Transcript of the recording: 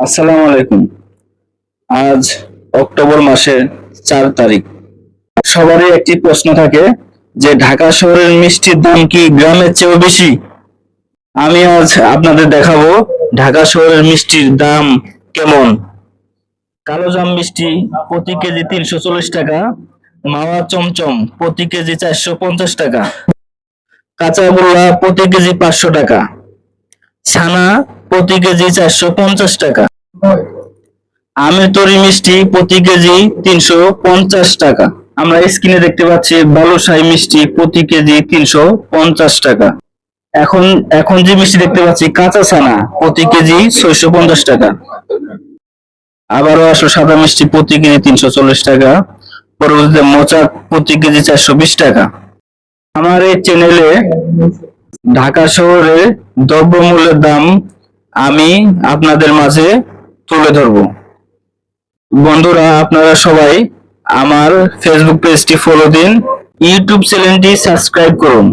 আসসালামু আলাইকুম। আজ অক্টোবর মাসের চার তারিখ। সবারই একটি প্রশ্ন থাকে যে, ঢাকা শহরের মিষ্টির দাম কি গ্রামের চেয়েও বেশি? আমি আজ আপনাদের দেখাবো ঢাকা শহরের মিষ্টির দাম কেমন? কালোজাম মিষ্টি প্রতি কেজি তিনশো চল্লিশ টাকা, মাওয়া চমচম প্রতি কেজি চারশো পঞ্চাশ টাকা, কাঁচা গোল্লা প্রতি কেজি পাঁচশো টাকা, ছানা প্রতি কেজি চারশো পঞ্চাশ টাকা আমের তরি মিষ্টি প্রতি কেজি তিনশো পঞ্চাশ টাকা। আমরা স্ক্রিনে দেখতে পাচ্ছি বালুশাহী মিষ্টি প্রতি কেজি তিনশো পঞ্চাশ টাকা। এখন এখন যে মিষ্টি দেখতে পাচ্ছি কাঁচা ছানা প্রতি কেজি ছয়শো পঞ্চাশ টাকা। আবারও আসলো সাদা মিষ্টি প্রতি কেজি তিনশো চল্লিশ টাকা। পরবর্তীতে মোচা প্রতি কেজি চারশো বিশ টাকা। আমার এই চ্যানেলে ঢাকা শহরে দ্রব্যমূল্যের দাম আমি আপনাদের মাঝে তুলে ধরব। বন্ধুরা আপনারা সবাই আমার ফেসবুক পেজটি ফলো দিন। ইউটিউব চ্যানেলটি সাবস্ক্রাইব করুন।